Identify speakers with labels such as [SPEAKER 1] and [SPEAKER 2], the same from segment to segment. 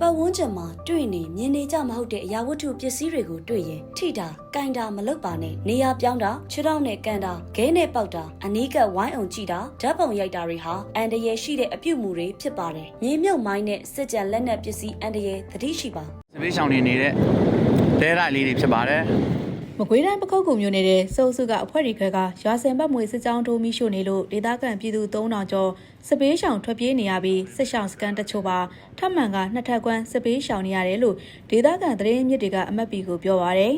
[SPEAKER 1] ပတ်ဝန်းကျင်မှာတွေ့နေမြင်နေကြမဟုတ်တဲ့အရာဝတ္ထုပစ္စည်းတွေကိုတွေ့ရင်ထိတာ၊ကင်တာမလုပ်ပါနဲ့နေရာပြောင်းတာခြေထောက်နဲ့ကန်တာခဲနဲ့ပေါက်တာအနီးကပ်ဝိုင်းအောင်ကြည့်တာဓာတ်ပုံရိုက်တာတွေဟာအန်တရယ်ရှိတဲ့အပြုတ်မှုတွေဖြစ်ပါတယ်။မြေမြုပ်မိုင်းနဲ့စစ်ကြံလက်နက်ပစ္စည်းအန်တရယ်သတိရှိပါ
[SPEAKER 2] စပေးဆောင်နေနေတဲ့တဲရိုက်လေးတွေဖြစ်ပါတယ်
[SPEAKER 3] မကွေးတိုင်းပခုတ်ကူမြို့နယ်တဲ့စုပ်စုကအဖွဲ့ဒီခွဲကရွာစင်ဘတ်မွေစစ်ကြောင်းထိုးမိရှို့နေလို့ဒေသခံပြည်သူ3000ကျော်စပေးရှောင်ထွက်ပြေးနေရပြီးစစ်ရှောင်စကန်တချို့ပါထပ်မံကနှစ်ထပ်ကွမ်းစပေးရှောင်နေရတယ်လို့ဒေသခံသတင်းမြစ်တွေကအမတ်ပီကိုပြောပါရယ်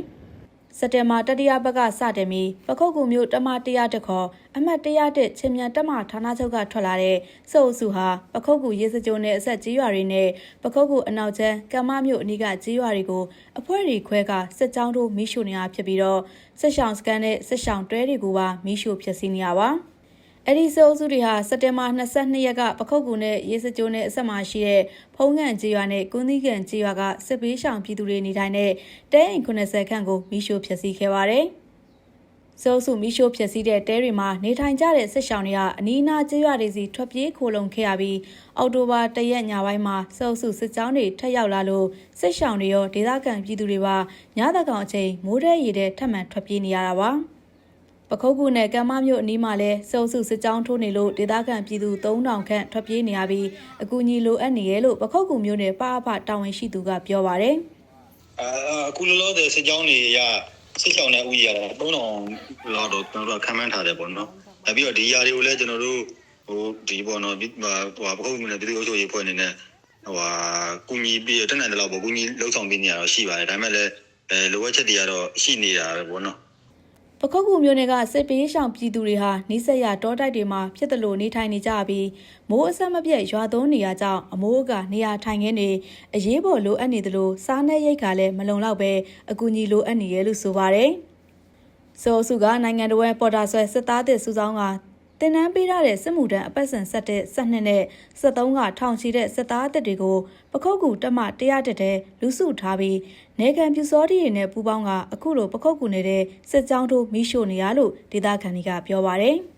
[SPEAKER 3] စက်တင်ဘာတတိယဘက်ကစတင်ပြီးပခုတ်ကူမြို့တမ100တခေါ်အမှတ်101ချင်းမြန်တက်မဌာနချုပ်ကထွက်လာတဲ့စုပ်စုဟာပခုတ်ကူရေစကြိုနဲ့အဆက်ကြီးရွာတွေနဲ့ပခုတ်ကူအနောက်ကျန်းကမ္မမြို့အနီးကကြီးရွာတွေကိုအဖွဲ့တွေခွဲကစစ်ကြောင်းတို့မိရှို့နေတာဖြစ်ပြီးတော့စစ်ရှောင်းစကန်နဲ့စစ်ရှောင်းတွဲတွေကိုပါမိရှို့ဖျက်ဆီးနေရပါ အဲ့ဒီစိုးစုတွေဟာစက်တင်ဘာ22ရက်ကပခုတ်ကူနဲ့ရေစကြိုနဲ့အဆက်မှာရှိတဲ့ဖုံးငံကြေးရွာနဲ့ကုန်းသီးကန်ကြေးရွာကစစ်ပေးရှောင်ပြည်သူတွေနေထိုင်တဲ့တဲအိမ်90ခန့်ကိုမိရှို့ဖျက်ဆီးခဲ့ပါတယ်။စိုးစုမိရှို့ဖျက်ဆီးတဲ့တဲတွေမှာနေထိုင်ကြတဲ့စစ်ရှောင်းတွေကအနီးအနားကြေးရွာတွေစီထွက်ပြေးခိုလုံခဲ့ရပြီးအော်တိုဘာတရက်ညပိုင်းမှာစိုးစုစစ်ကြောင်းတွေထက်ရောက်လာလို့စစ်ရှောင်းတွေရောဒေသခံပြည်သူတွေပါညသကောင်အချိန်မိုးတဲ့ရေတဲ့ထပ်မံထွက်ပြေးနေရတာပါ။ ပခုတ်ကူနဲ့ကမ်းမမြို့အနီးမှာလဲစုံစုစစ်ကြောင်းထိုးနေလို့ဒေသခံပြည်သူ3000ခန့်ထွက်ပြေးနေရပြီးအကူအညီလိုအပ်နေရလို့ပခုတ်ကူမြို့နယ်ပအဖတာဝန်ရှိသူကပြောပါရယ်
[SPEAKER 4] အာအခုလောလောဆယ်စစ်ကြောင်းတွေရစစ်ကြောင်းတဲ့ဥယျာဉ်3000လောက်တော့ကျွန်တော်တို့ကခံမှန်းထားတယ်ပေါ့နော်။အဲပြီးတော့ဒီຢာတွေကိုလည်းကျွန်တော်တို့ဟိုဒီပေါ့နော်ဒီဟိုဟာပခုတ်မြို့နယ်ပြည်သူ့အုပ်ချုပ်ရေးဖွဲ့အနေနဲ့ဟိုဟာကုညီပြီးတက်နိုင်တဲ့လောက်ပေါ့ကုညီလှုပ်ဆောင်ပေးနေရတော့ရှိပါတယ်။ဒါပေမဲ့လည်းအဲလိုအပ်ချက်တွေကတော့ရှိနေတာပဲပေါ့နော်
[SPEAKER 3] ပခုတ်ကူမြို့နယ်ကစစ်ပေးရှောင်ပြည်သူတွေဟာနီးစက်ရတောတိုက်တွေမှာဖြစ်တယ်လို့နေထိုင်နေကြပြီးမိုးအဆက်မပြတ်ရွာသွန်းနေရကြောင်းအမိုးကနေရာထိုင်ခင်းနေအရေးပေါ်လိုအပ်နေတယ်လို့စားနပ်ရိတ်ကလည်းမလုံလောက်ပဲအကူအညီလိုအပ်နေရလို့ဆိုပါရယ်ဆိုစုကနိုင်ငံတော်ရဲ့ပေါ်တာဆွဲစစ်သားသစ်စုဆောင်းက တင်နန်းပေးထားတဲ့စစ်မှုထမ်းအပတ်စဉ်ဆက်တဲ့ဆက်နှစ်နဲ့73ကထောင်ချီတဲ့စစ်သားအသစ်တွေကိုပခုတ်ကူတက်မ100တက်တဲ့လူစုထားပြီးနေကံပြူစောတီတွေနဲ့ပူးပေါင်းကအခုလိုပခုတ်ကူနေတဲ့စစ်ကြောင်းတို့မိရှို့နေရလို့ဒေသခံတွေကပြောပါရယ်။